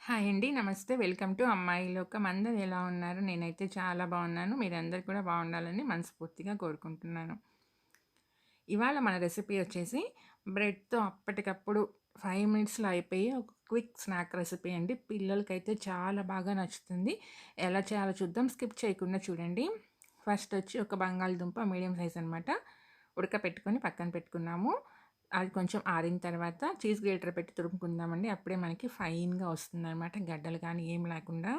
Hi అండి. నమస్తే. Welcome to అమ్మాయి లోకం. అందరు ఎలా ఉన్నారు? నేనైతే చాలా బాగున్నాను. మీరందరూ కూడా బాగుండాలని మనస్ఫూర్తిగా కోరుకుంటున్నాను. ఇవాళ మన రెసిపీ వచ్చేసి బ్రెడ్‌తో అప్పటికప్పుడు ఫైవ్ మినిట్స్‌లో అయిపోయి ఒక క్విక్ స్నాక్ రెసిపీ అండి. పిల్లలకైతే చాలా బాగా నచ్చుతుంది. ఎలా చేయాలో చూద్దాం. స్కిప్ చేయకుండా చూడండి. ఫస్ట్ వచ్చి ఒక బంగాళదుంప మీడియం సైజ్ అనమాట. ఉడకపెట్టుకొని పక్కన పెట్టుకున్నాము. అది కొంచెం ఆరిన తర్వాత చీజ్ గ్రేటర్ పెట్టి తురుముకుందామండి. అప్పుడే మనకి ఫైన్‌గా వస్తుందనమాట. గడ్డలు కానీ ఏం లేకుండా.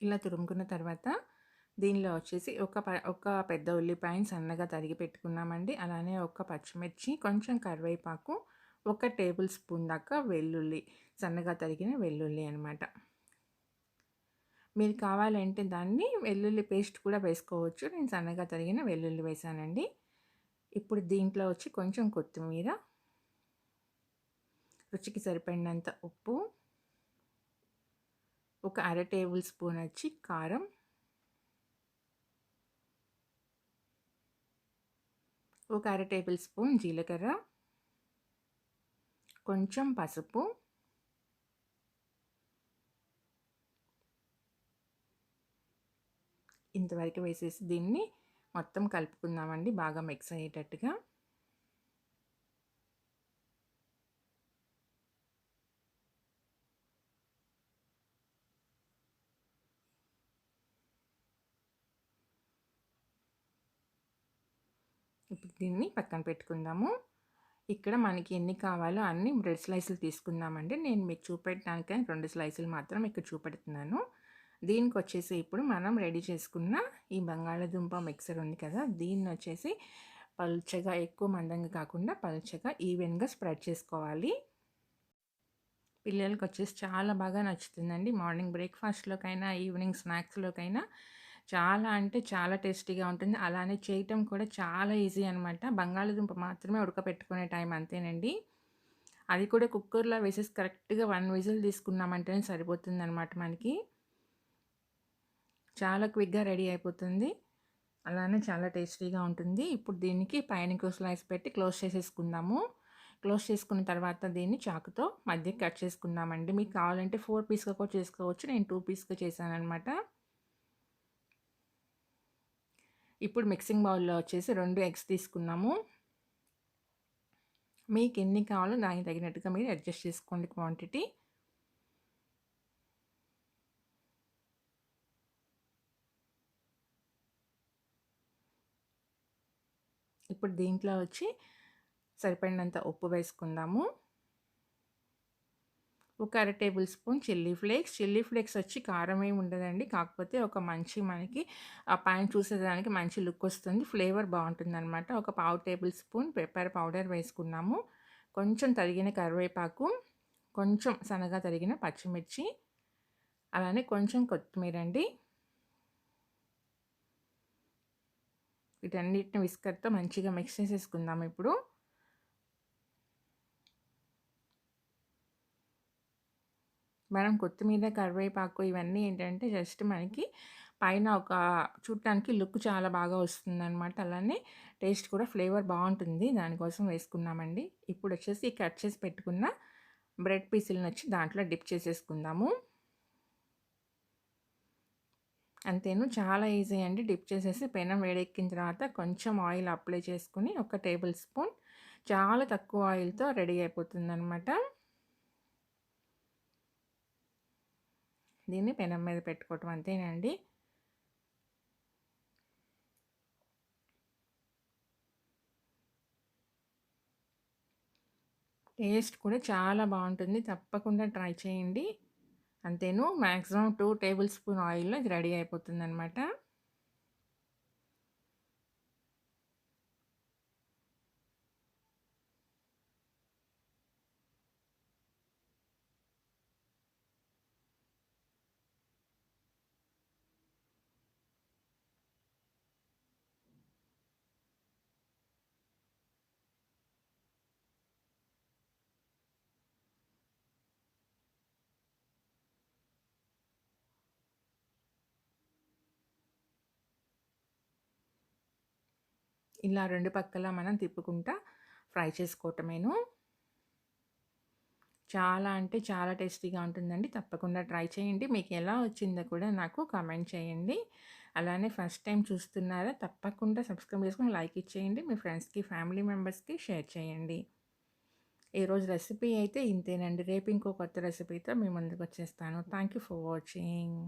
ఇలా తురుముకున్న తర్వాత దీనిలో వచ్చేసి ఒక ప ఒక పెద్ద ఉల్లిపాయని సన్నగా తరిగి పెట్టుకున్నామండి. అలానే ఒక పచ్చిమిర్చి, కొంచెం కరివేపాకు, ఒక టేబుల్ స్పూన్ దాకా వెల్లుల్లి, సన్నగా తరిగిన వెల్లుల్లి అనమాట. మీరు కావాలంటే దాన్ని వెల్లుల్లి పేస్ట్ కూడా వేసుకోవచ్చు. నేను సన్నగా తరిగిన వెల్లుల్లి వేసానండి ఇప్పుడు దీంట్లో వచ్చి కొంచెం కొత్తిమీర, రుచికి సరిపడినంత ఉప్పు, ఒక అర టేబుల్ స్పూన్ వచ్చి కారం, ఒక అర టేబుల్ స్పూన్ జీలకర్ర, కొంచెం పసుపు ఇంతవరకు వేసేసి దీన్ని మొత్తం కలుపుకుందామండి బాగా మిక్స్ అయ్యేటట్టుగా. ఇప్పుడు దీన్ని పక్కన పెట్టుకుందాము. ఇక్కడ మనకి ఎన్ని కావాలో అన్ని బ్రెడ్ స్లైసులు తీసుకుందామండి. నేను మీకు చూపెట్టడానికి రెండు స్లైసులు మాత్రం ఇక్కడ చూపెడుతున్నాను. దీనికి వచ్చేసి ఇప్పుడు మనం రెడీ చేసుకున్న ఈ బంగాళదుంప మిక్సర్ ఉంది కదా దీన్ని వచ్చేసి పల్చగా ఎక్కువ మందంగా కాకుండా పల్చగా ఈవెన్గా స్ప్రెడ్ చేసుకోవాలి. పిల్లలకి వచ్చేసి చాలా బాగా నచ్చుతుందండి. మార్నింగ్ బ్రేక్ఫాస్ట్లోకైనా ఈవినింగ్ స్నాక్స్లోకైనా చాలా అంటే చాలా టేస్టీగా ఉంటుంది. అలానే చేయటం కూడా చాలా ఈజీ అనమాట బంగాళదుంప మాత్రమే ఉడకపెట్టుకునే టైం అంతేనండి. అది కూడా కుక్కర్లో వేసేసి కరెక్ట్గా వన్ విజిల్ తీసుకున్నామంటేనే సరిపోతుంది అనమాట మనకి. చాలా క్విక్గా రెడీ అయిపోతుంది. అలానే చాలా టేస్టీగా ఉంటుంది. ఇప్పుడు దీనికి పైన స్లైస్ పెట్టి క్లోజ్ చేసేసుకుందాము. క్లోజ్ చేసుకున్న తర్వాత దీన్ని చాకుతో మధ్యకి కట్ చేసుకుందామండి. మీకు కావాలంటే ఫోర్ పీస్గా కూడా చేసుకోవచ్చు. నేను టూ పీస్గా చేశాను అనమాట ఇప్పుడు మిక్సింగ్ బౌల్లో వచ్చేసి రెండు ఎగ్స్ తీసుకున్నాము. మీకు ఎన్ని కావాలో దానికి తగినట్టుగా మీరు అడ్జస్ట్ చేసుకోండి క్వాంటిటీ. ఇప్పుడు దీంట్లో వచ్చి సరిపడినంత ఉప్పు వేసుకుందాము. ఒక అర tablespoon chilli flakes. Chilli flakes వచ్చి కారం ఏమి ఉండదండి. కాకపోతే ఒక మంచి మనకి ఆ పైన చూసేదానికి మంచి లుక్ వస్తుంది. ఫ్లేవర్ బాగుంటుంది అనమాట ఒక పావు టేబుల్ స్పూన్ పెప్పర్ పౌడర్ వేసుకున్నాము. కొంచెం తరిగిన కరివేపాకు కొంచెం సన్నగా తరిగిన పచ్చిమిర్చి అలానే కొంచెం కొత్తిమీర అండి వీటన్నిటిని విస్కర్తో మంచిగా మిక్స్ చేసేసుకుందాం ఇప్పుడు. మనం కొత్తిమీర కరివేపాకు ఇవన్నీ ఏంటంటే జస్ట్ మనకి పైన ఒక చూడటానికి లుక్ చాలా బాగా వస్తుందన్నమాట. అలానే టేస్ట్ కూడా ఫ్లేవర్ బాగుంటుంది. దానికోసం వేసుకున్నామండి. ఇప్పుడు వచ్చేసి కట్ చేసి పెట్టుకున్న బ్రెడ్ పీసులను వచ్చి దాంట్లో డిప్ చేసేసుకుందాము. అంతేను. చాలా ఈజీ అండి. డిప్ చేసేసి పెనం వేడెక్కిన తర్వాత కొంచెం ఆయిల్ అప్లై చేసుకుని ఒక టేబుల్ స్పూన్ చాలా తక్కువ ఆయిల్తో రెడీ అయిపోతుంది అనమాట దీన్ని పెనం మీద పెట్టుకోవటం అంతేనండి. టేస్ట్ కూడా చాలా బాగుంటుంది. తప్పకుండా ట్రై చేయండి. అంతేను. మ్యాక్సిమం టూ టేబుల్ స్పూన్ ఆయిల్లో ఇది రెడీ అయిపోతుంది అనమాట ఇలా రెండు పక్కల మనం తిప్పుకుంటా ఫ్రై చేసుకోవటమేను. చాలా అంటే చాలా టేస్టీగా ఉంటుందండి. తప్పకుండా ట్రై చేయండి. మీకు ఎలా వచ్చిందో కూడా నాకు కామెంట్ చేయండి. అలానే ఫస్ట్ టైం చూస్తున్నారా తప్పకుండా సబ్స్క్రైబ్ చేసుకుని లైక్ ఇచ్చేయండి. మీ ఫ్రెండ్స్కి ఫ్యామిలీ మెంబర్స్కి షేర్ చేయండి. ఈరోజు రెసిపీ అయితే ఇంతేనండి. రేపు ఇంకో కొత్త రెసిపీతో మీ ముందుకు వచ్చేస్తాను. Thank you for watching.